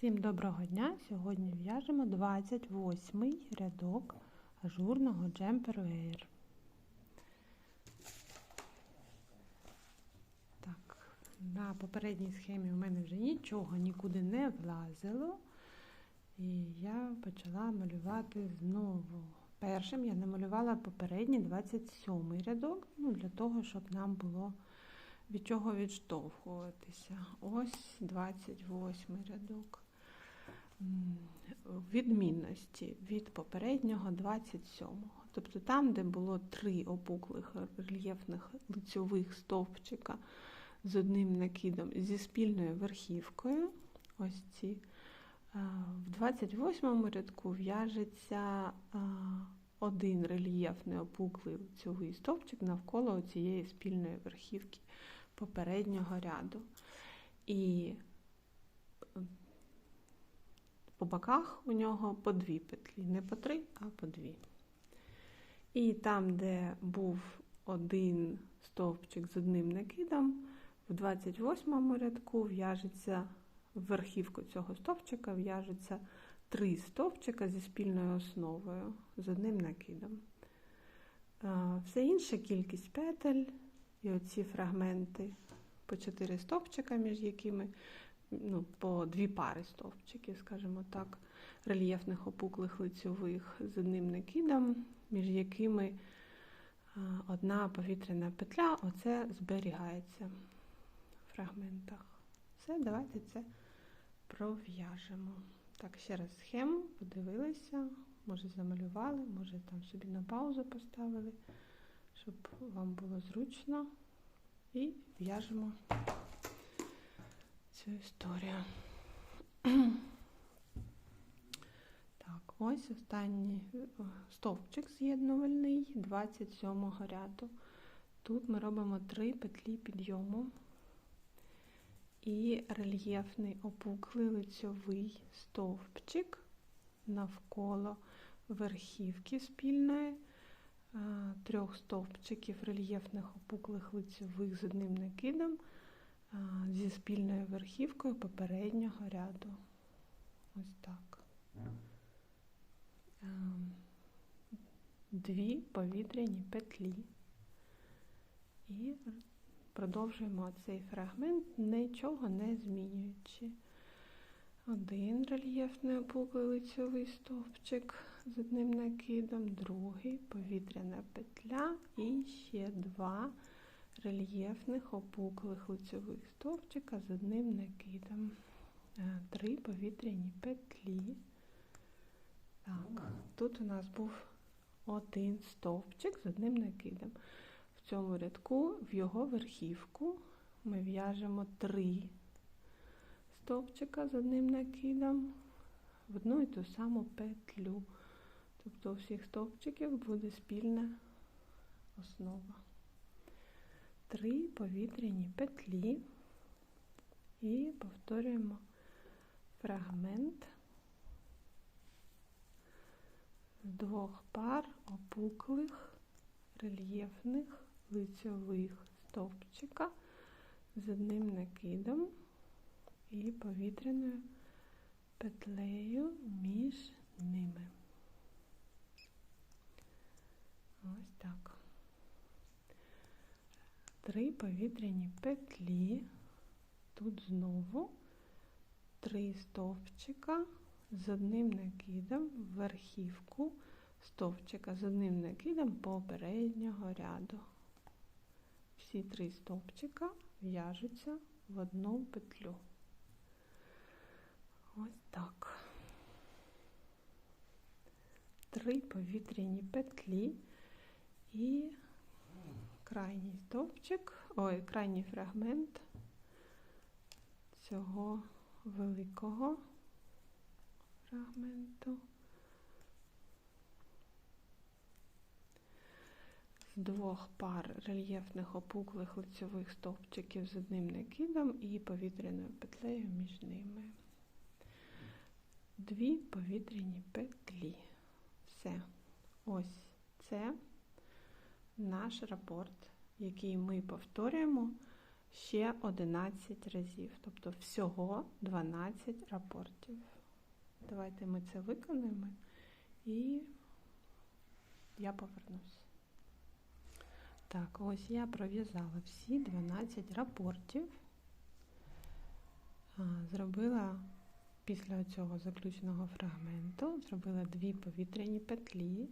Всім доброго дня! Сьогодні в'яжемо 28 рядок ажурного джемперу Air. Так, на попередній схемі у мене вже нічого нікуди не влазило. І я почала малювати знову. Першим я намалювала попередній 27 рядок, ну, для того, щоб нам було від чого відштовхуватися. Ось 28 рядок. Відмінності від попереднього 27-го. Тобто там, де було три опуклих рельєфних лицьових стовпчика з одним накидом зі спільною верхівкою, ось ці, в 28 му рядку в'яжеться один рельєфний опуклий лицьовий стовпчик навколо цієї спільної верхівки попереднього ряду. І по боках у нього по дві петлі, не по три, а по дві. І там, де був один стовпчик з одним накидом, в 28 рядку в'яжеться в верхівку цього стовпчика в'яжеться три стовпчика зі спільною основою з одним накидом. Все інша кількість петель і оці фрагменти по 4 стовпчика, між якими ну, по дві пари стовпчиків, скажімо так, рельєфних опуклих лицьових з одним накидом, між якими одна повітряна петля, оце зберігається в фрагментах. Все, давайте це пров'яжемо. Так, ще раз схему подивилися, може замалювали, може там собі на паузу поставили, щоб вам було зручно. І в'яжемо цю історію. Так, ось останній е, стовпчик з'єднувальний 27 ряду. Тут ми робимо три петлі підйому і рельєфний опуклий лицьовий стовпчик навколо верхівки спільної, е, трьох стовпчиків рельєфних опуклих лицьових з одним накидом зі спільною верхівкою попереднього ряду. Ось так. Ем, дві повітряні петлі. І продовжуємо цей фрагмент, нічого не змінюючи. Один рельєфний опуклий лицьовий стовпчик з одним накидом, другий повітряна петля і ще два рельєфних опуклих лицьових стовпчика з одним накидом. Е, три повітряні петлі. Так, Тут у нас був один стовпчик з одним накидом. В цьому рядку, в його верхівку, ми в'яжемо три стовпчика з одним накидом в одну і ту саму петлю. Тобто у всіх стовпчиків буде спільна основа три повітряні петлі і повторюємо фрагмент з двох пар опуклих рельєфних лицьових стовпчика з одним накидом і повітряною петлею між ними. Три повітряні петлі, тут знову три стовпчика з одним накидом в верхівку стовпчика з одним накидом попереднього ряду. Всі три стовпчика в'яжуться в одну петлю. Ось так. Три повітряні петлі і крайній стовпчик, ой, крайній фрагмент цього великого фрагменту. З двох пар рельєфних опуклих лицьових стовпчиків з одним накидом і повітряною петлею між ними. Дві повітряні петлі. Все. Ось це наш рапорт, який ми повторюємо ще 11 разів. Тобто всього 12 рапортів. Давайте ми це виконаємо і я повернусь. Так, ось я пров'язала всі 12 рапортів. Зробила після цього заключного фрагменту, зробила дві повітряні петлі.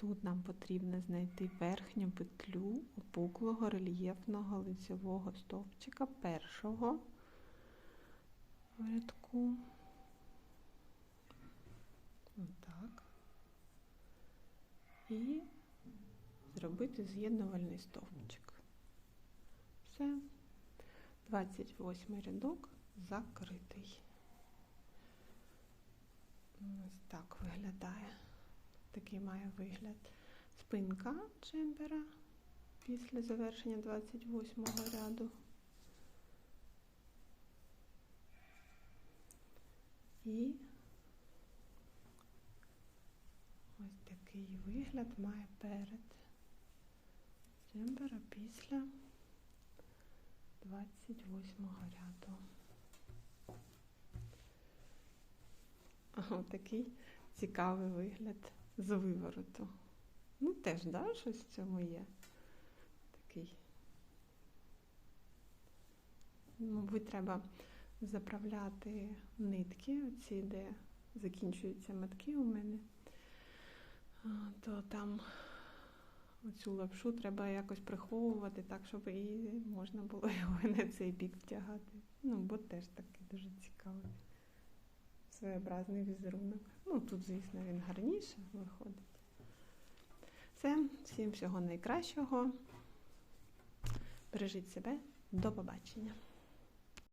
Тут нам потрібно знайти верхню петлю опуклого рельєфного лицевого стовпчика першого рядку. Отак. І зробити з'єднувальний стовпчик. Все. 28 рядок закритий. Ось так виглядає. Такий має вигляд спинка джемпера після завершення 28 ряду. І ось такий вигляд має перед джемпера після 28 ряду. Ага, такий цікавий вигляд з вивороту. Ну, теж, да, щось в цьому є. Такий. Мабуть, треба заправляти нитки, оці, де закінчуються матки у мене, то там оцю лапшу треба якось приховувати так, щоб і можна було його на цей бік втягати. Ну, бо теж такий дуже цікавий своєобразний візерунок. Ну, тут, звісно, він гарніше виходить. Все, всім всього найкращого. Бережіть себе, до побачення.